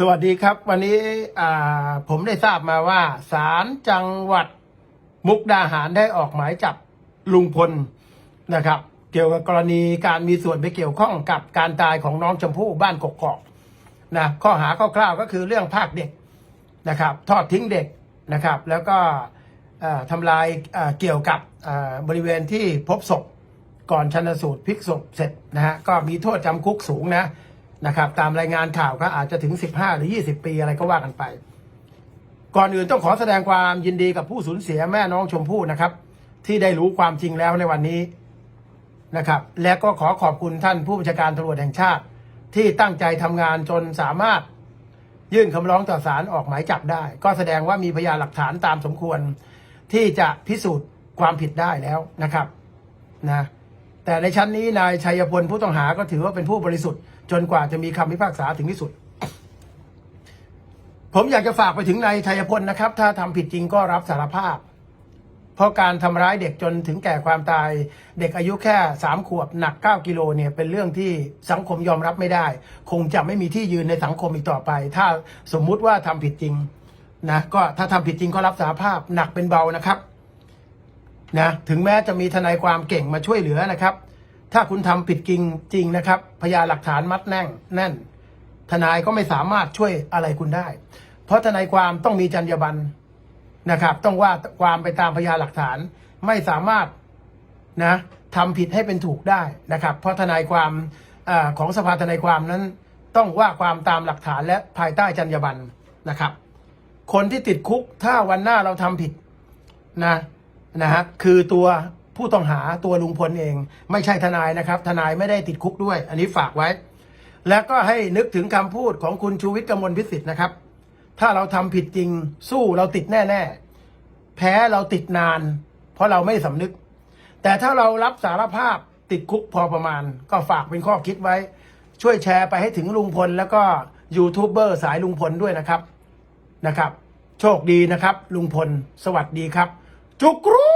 สวัสดีครับ วันนี้ผมได้ทราบมาว่าศาลจังหวัดมุกดาหารได้ออกหมายจับลุงพลนะครับ เกี่ยวกับกรณีการมีส่วนไปเกี่ยวข้องกับการตายของน้องชมพู่บ้านกกอกนะข้อหาคร่าวๆก็คือเรื่องภาคเด็กนะครับ ทอดทิ้งเด็กนะครับ แล้วก็ทำลายเกี่ยวกับบริเวณที่พบศพก่อนชันสูตรพลิกศพเสร็จนะฮะก็มีโทษจำคุกสูงนะ นะครับตามรายงานข่าวก็อาจจะถึง 15 หรือ 20 ปีอะไรก็ว่ากันไป ก่อนอื่นต้องขอแสดงความยินดีกับผู้สูญเสียแม่น้องชมพู่นะครับ ที่ได้รู้ความจริงแล้วในวันนี้นะครับ และก็ขอขอบคุณท่านผู้บัญชาการตำรวจแห่งชาติ ที่ตั้งใจทำงานจนสามารถยื่นคำร้องต่อศาลออกหมายจับได้ ก็แสดงว่ามีพยานหลักฐานตามสมควร ที่จะพิสูจน์ความผิดได้แล้วนะครับนะ แต่ในชั้นนี้นายชัยพลผู้ต้องหาก็ถือว่าเป็นผู้บริสุทธิ์ จนกว่าจะมีคำพิพากษาถึงที่สุด ผมอยากจะฝากไปถึงนายชัยพลนะครับ ถ้าทำผิดจริงก็รับสารภาพ เพราะการทำร้ายเด็กจนถึงแก่ความตาย เด็กอายุแค่สามขวบหนักเก้ากิโลเนี่ยเป็นเรื่องที่สังคมยอมรับไม่ได้ คงจะไม่มีที่ยืนในสังคมอีกต่อไป ถ้าสมมุติว่าทำผิดจริงนะก็ถ้าทำผิดจริงก็รับสารภาพหนักเป็นเบานะครับ นะถึงแม้จะมีทนายความเก่งมาช่วยเหลือนะครับ ถ้าคุณทำผิดจริงจริงนะครับ พยานหลักฐานมัดแน่นแน่น ทนายก็ไม่สามารถช่วยอะไรคุณได้ เพราะทนายความต้องมีจรรยาบรรณนะครับ ต้องว่าความไปตามพยานหลักฐานไม่สามารถนะทำผิดให้เป็นถูกได้นะครับ เพราะทนายความอของสภาทนายความนั้น ต้องว่าความตามหลักฐานและภายใต้จรรยาบรรณนะครับ คนที่ติดคุกถ้าวันหน้าเราทำผิดนะ นะฮะคือตัวผู้ต้องหาตัวลุงพลเอง ไม่ใช่ทนายนะครับ ทนายไม่ได้ติดคุกด้วย อันนี้ฝากไว้ แล้วก็ให้นึกถึงคำพูดของคุณชูวิทย์กมลพิสิทธิ์นะครับ ถ้าเราทำผิดจริงสู้เราติดแน่ ๆ แพ้เราติดนาน เพราะเราไม่สำนึก แต่ถ้าเรารับสารภาพติดคุกพอประมาณ ก็ฝากเป็นข้อคิดไว้ ช่วยแชร์ไปให้ถึงลุงพล แล้วก็ยูทูบเบอร์สายลุงพลด้วยนะครับนะครับ โชคดีนะครับ ลุงพล สวัสดีครับ จุกรู